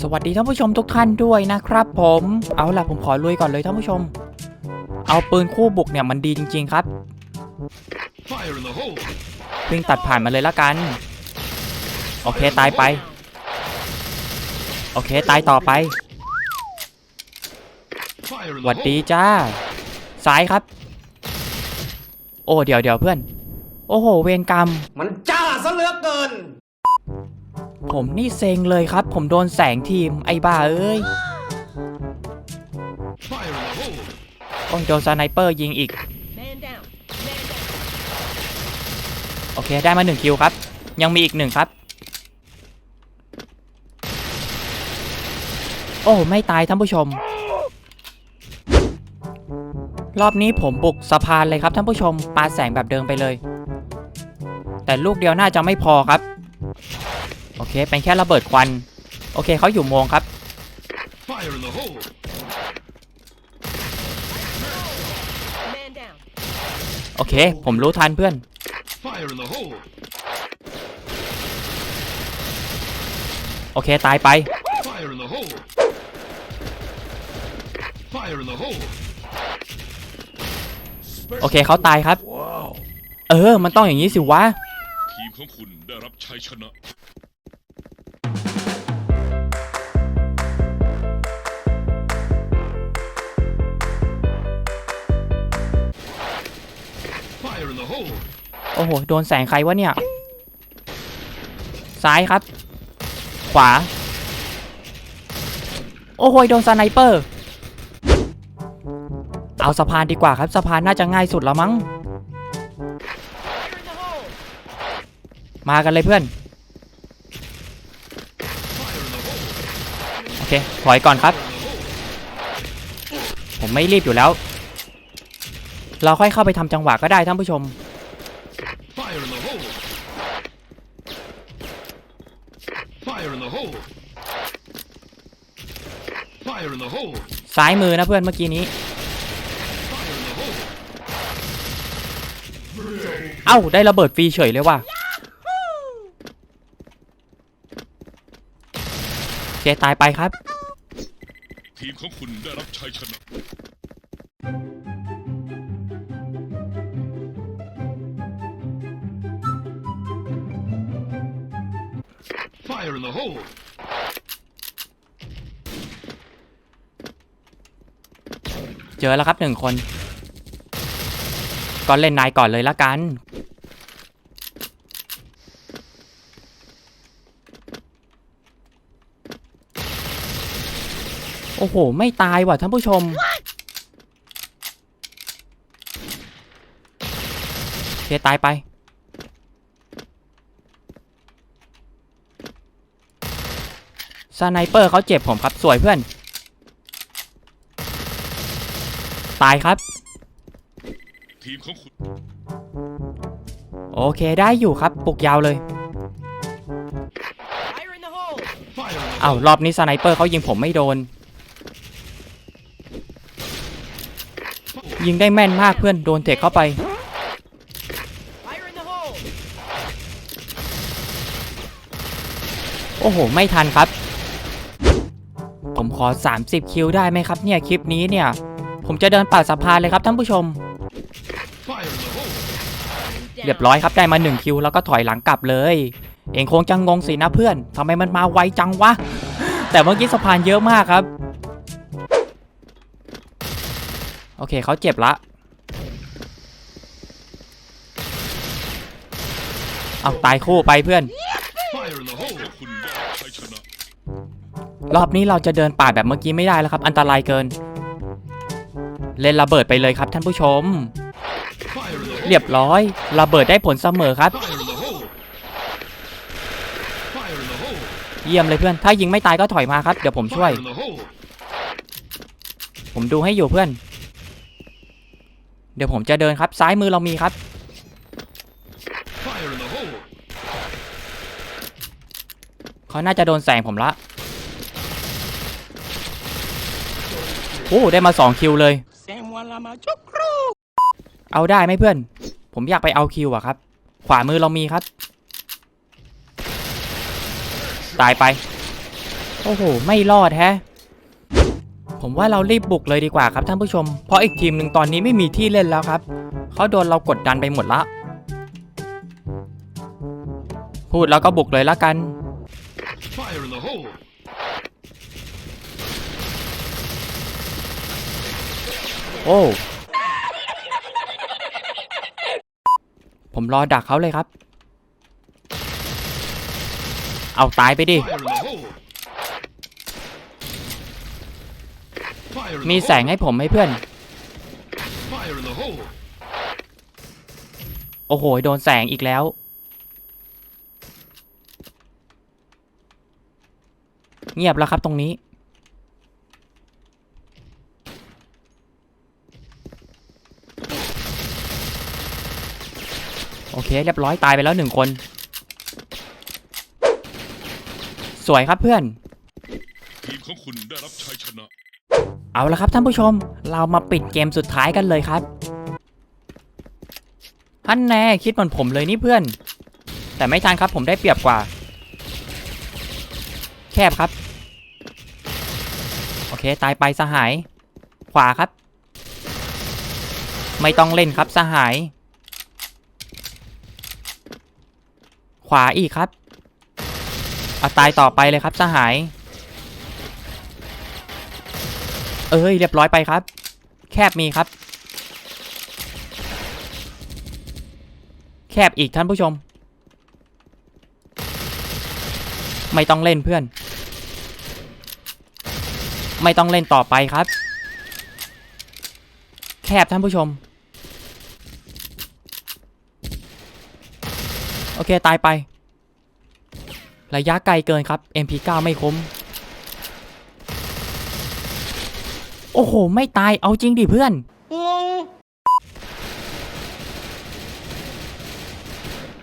สวัสดีท่านผู้ชมทุกท่านด้วยนะครับผม เอาล่ะผมขอลุยก่อนเลยท่านผู้ชม เอาปืนคู่บุกเนี่ยมันดีจริง ๆ ครับวิ่งตัดผ่านมาเลยละกัน โอเคตายไป โอเคตายต่อไป Fire in หวัดดีจ้า ซ้ายครับ โอ้เดี๋ยวเดี๋ยวเพื่อน โอ้โห เวรกรรม มันจ้าซะเหลือเกิน ผมนี่เซ็งเลยครับ ผมโดนแสงทีมไอ้บ้าเอ้ย Fire in the hole! โอ้ยโดนสไนเปอร์ยิงอีก โอเค ได้มาหนึ่งคิวครับ ยังมีอีกหนึ่งครับ โอ้ ไม่ตายท่านผู้ชม รอบนี้ผมบุกสะพานเลยครับท่านผู้ชมปาแสงแบบเดิมไปเลย แต่ลูกเดียวน่าจะไม่พอครับ โอเค เป็นแค่ระเบิดควัน โอเคเขาอยู่โมงครับ Fire in the hole! Man down. โอเค ผมรู้ทันเพื่อน Fire in the hole! โอเค ตายไป Fire in the hole! Fire in the hole! โอเคเขาตายครับ เออ มันต้องอย่างนี้สิวะ ทีมของคุณได้รับชัยชนะ โอ้โห โดนแสงใครวะเนี่ย ซ้ายครับ ขวา โอ้โห โดนสไนเปอร์ เอาสะพานดีกว่าครับ สะพานน่าจะง่ายสุดแล้วมั้ง มากันเลยเพื่อน โอเค ถอยก่อนครับ ผมไม่รีบอยู่แล้ว เราค่อยเข้าไปทำจังหวะก็ได้ท่านผู้ชม Fire in the hole! Fire in the hole! Fire in the hole! ซ้ายมือนะเพื่อนเมื่อกี้นี้ Fire in the hole! เอ้าได้ระเบิดฟรีเฉยเลยว่ะโอเคตายไปครับ ทีมของคุณได้รับชัยชนะ Fire in the hole! เจอแล้วครับหนึ่งคน ก็เล่นนายก่อนเลยละกัน โอ้โห ไม่ตายว่ะท่านผู้ชม โอเคตายไป ไนเปอร์เขาเจ็บผมครับสวยเพื่อน ตายครับ ทีมของคุณโอเคได้อยู่ครับปลุกยาวเลย Fire in the hole. Fire in the เอ้ารอบนี้สไนเปอร์เขายิงผมไม่โดน ยิงได้แม่นมากเพื่อนโดนเทคเข้าไป Fire in the hole. โอ้โห ไม่ทันครับ ผมขอ 30 คิวได้ไหมครับเนี่ยคลิปนี้เนี่ย ผมจะเดินป่าสะพานเลยครับท่านผู้ชม เรียบร้อยครับได้มา 1 คิวแล้วก็ถอยหลังกลับเลย เองคงจะงงสินะเพื่อนทำไมมันมาไวจังวะ แต่เมื่อกี้สะพานเยอะมากครับ โอเคเขาเจ็บละเอาตายคู่ไปเพื่อน รอบนี้เราจะเดินป่าแบบเมื่อกี้ไม่ได้แล้วครับ อันตรายเกิน เล่นระเบิดไปเลยครับท่านผู้ชม เรียบร้อยระเบิดได้ผลเสมอครับ เยี่ยมเลยเพื่อน ถ้ายิงไม่ตายก็ถอยมาครับ เดี๋ยวผมช่วย ผมดูให้อยู่เพื่อน เดี๋ยวผมจะเดินครับ ซ้ายมือเรามีครับเขาน่าจะโดนแสงผมละ โอ้ได้มาสองคิวเลย เอาได้ไหมเพื่อน ผมอยากไปเอาคิวอะครับ ขวามือเรามีครับ ตายไป โอ้โห ไม่รอดแฮะ ผมว่าเรารีบบุกเลยดีกว่าครับท่านผู้ชม เพราะอีกทีมหนึ่งตอนนี้ไม่มีที่เล่นแล้วครับ เขาโดนเรากดดันไปหมดละ พูดแล้วก็บุกเลยละกัน Fire in the hole! โอ้ ผมรอดักเขาเลยครับ เอาตายไปดิ มีแสงให้ผมไหมเพื่อน โอ้โห โดนแสงอีกแล้ว เงียบแล้วครับตรงนี้ เคเรียบร้อยตายไปแล้วหนึ่งคน สวยครับเพื่อน ทีมของคุณได้รับชัยชนะ เอาละครับท่านผู้ชม เรามาปิดเกมสุดท้ายกันเลยครับฮันแน่คิดเหมือนผมเลยนี่เพื่อน แต่ไม่ทันครับผมได้เปรียบกว่า แคบครับ โอเคตายไปสหาย ขวาครับ ไม่ต้องเล่นครับสหาย วาอีกครับเอาตายต่อไปเลยครับสหาย เอ้ยเรียบร้อยไปครับ แคบมีครับ แคบอีกท่านผู้ชม ไม่ต้องเล่นเพื่อน ไม่ต้องเล่นต่อไปครับ แคบท่านผู้ชม โอเค ตายไประยะไกลเกินครับ MP9 ไม่คุ้มโอ้โห ไม่ตาย เอาจริงดิเพื่อน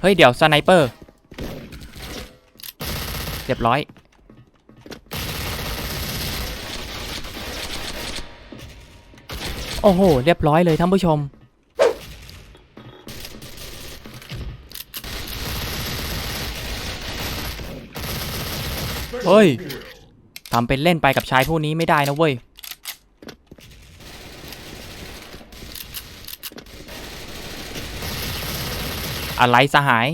เฮ้ย เดี๋ยวสไนเปอร์ เรียบร้อย โอ้โห เรียบร้อยเลยท่านผู้ชม เฮ้ยทำเป็นเล่นไปกับชายผู้นี้ไม่ได้นะเว้ย อะไรสหาย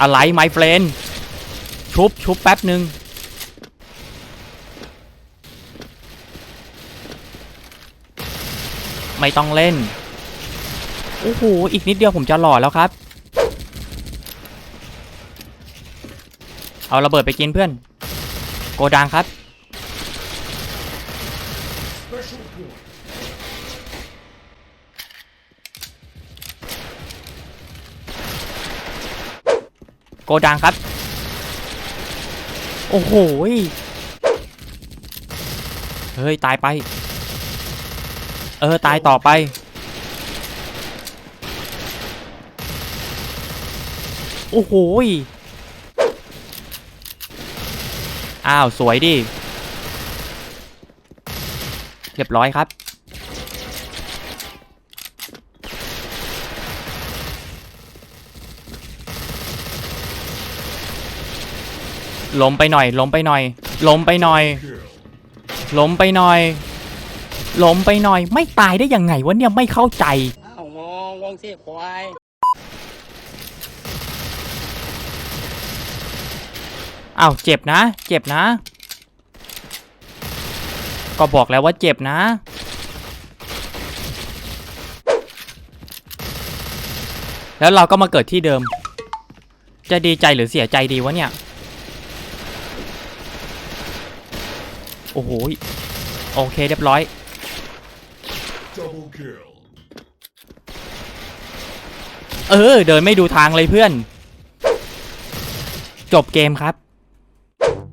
อะไรไมเฟรนชุบชุบแป๊บหนึ่งไม่ต้องเล่น โอ้โห อีกนิดเดียวผมจะหล่อแล้วครับ เอาระเบิดไปกินเพื่อน โกดังครับ โกดังครับ โอ้โห เฮ้ย ตายไป เออ ตายต่อไปโอ้โหย อ้าว สวยดิ เรียบร้อยครับ ล้มไปหน่อย ล้มไปหน่อย ล้มไปหน่อย ล้มไปหน่อย ล้มไปหน่อย ไม่ตายได้ยังไงวะเนี่ย ไม่เข้าใจอ้าวงงงงสิควาย อ้าวเจ็บนะ เจ็บนะ ก็บอกแล้วว่าเจ็บนะ แล้วเราก็มาเกิดที่เดิม จะดีใจหรือเสียใจดีวะเนี่ย โอ้โหโอเคเรียบร้อยเออ เดินไม่ดูทางเลยเพื่อน จบเกมครับ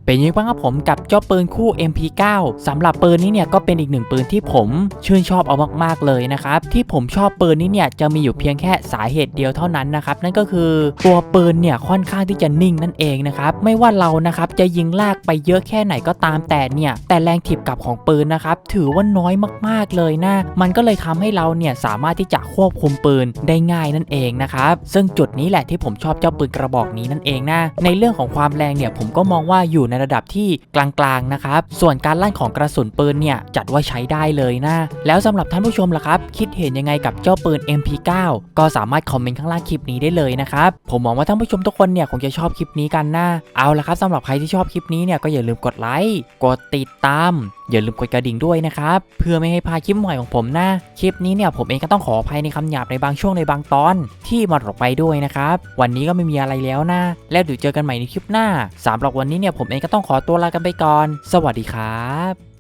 เป็นยังไงบ้างครับผมกับเจ้าปืนคู่ MP9 สำหรับปืนนี้เนี่ยก็เป็นอีกหนึ่งปืนที่ผมชื่นชอบเอามากๆเลยนะครับที่ผมชอบปืนนี้เนี่ยจะมีอยู่เพียงแค่สาเหตุเดียวเท่านั้นนะครับนั่นก็คือตัวปืนเนี่ยค่อนข้างที่จะนิ่งนั่นเองนะครับไม่ว่าเรานะครับจะยิงลากไปเยอะแค่ไหนก็ตามแต่เนี่ยแต่แรงถีบกลับของปืนนะครับถือว่าน้อยมากๆเลยนะมันก็เลยทำให้เราเนี่ยสามารถที่จะควบคุมปืนได้ง่ายนั่นเองนะครับซึ่งจุดนี้แหละที่ผมชอบเจ้าปืนกระบอกนี้นั่นเองนะในเรื่องของความแรงเนี่ยผมก็มองว่าอยู่ในระดับที่กลางๆนะครับ ส่วนการลั่นของกระสุนปืนเนี่ยจัดว่าใช้ได้เลยนะ แล้วสำหรับท่านผู้ชมล่ะครับ คิดเห็นยังไงกับเจ้าปืน MP9 ก็สามารถคอมเมนต์ข้างล่างคลิปนี้ได้เลยนะครับ ผมหวังว่าท่านผู้ชมทุกคนเนี่ยคงจะชอบคลิปนี้กันนะเอาละครับสำหรับใครที่ชอบคลิปนี้เนี่ยก็อย่าลืมกดไลค์กดติดตามอย่าลืมกดกระดิ่งด้วยนะครับ เพื่อไม่ให้พลาดคลิปใหม่ของผมนะ คลิปนี้เนี่ยผมเองก็ต้องขออภัยในคำหยาบในบางช่วงในบางตอน ที่มาหลอกไปด้วยนะครับ วันนี้ก็ไม่มีอะไรแล้วนะ แล้วเดี๋ยวเจอกันใหม่ในคลิปหน้าสำหรับวันนี้เนี่ยผมเองก็ต้องขอตัวลากันไปก่อน สวัสดีครับ